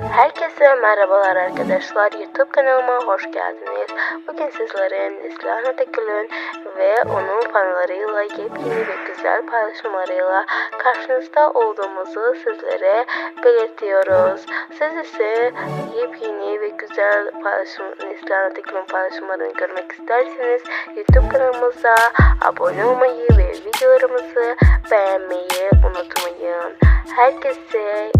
Herkese merhabalar arkadaşlar. YouTube kanalıma hoş geldiniz. Bugün sizlere Neslihan Atakül'ün ve onun fanlarıyla yepyeni ve güzel paylaşımlarıyla karşınızda olduğumuzu sizlere belirtiyoruz. Siz ise yepyeni ve güzel paylaşım, Neslihan Atakül'ün paylaşımlarını görmek isterseniz YouTube kanalımıza abone olmayı ve videolarımızı beğenmeyi unutmayın. Herkese.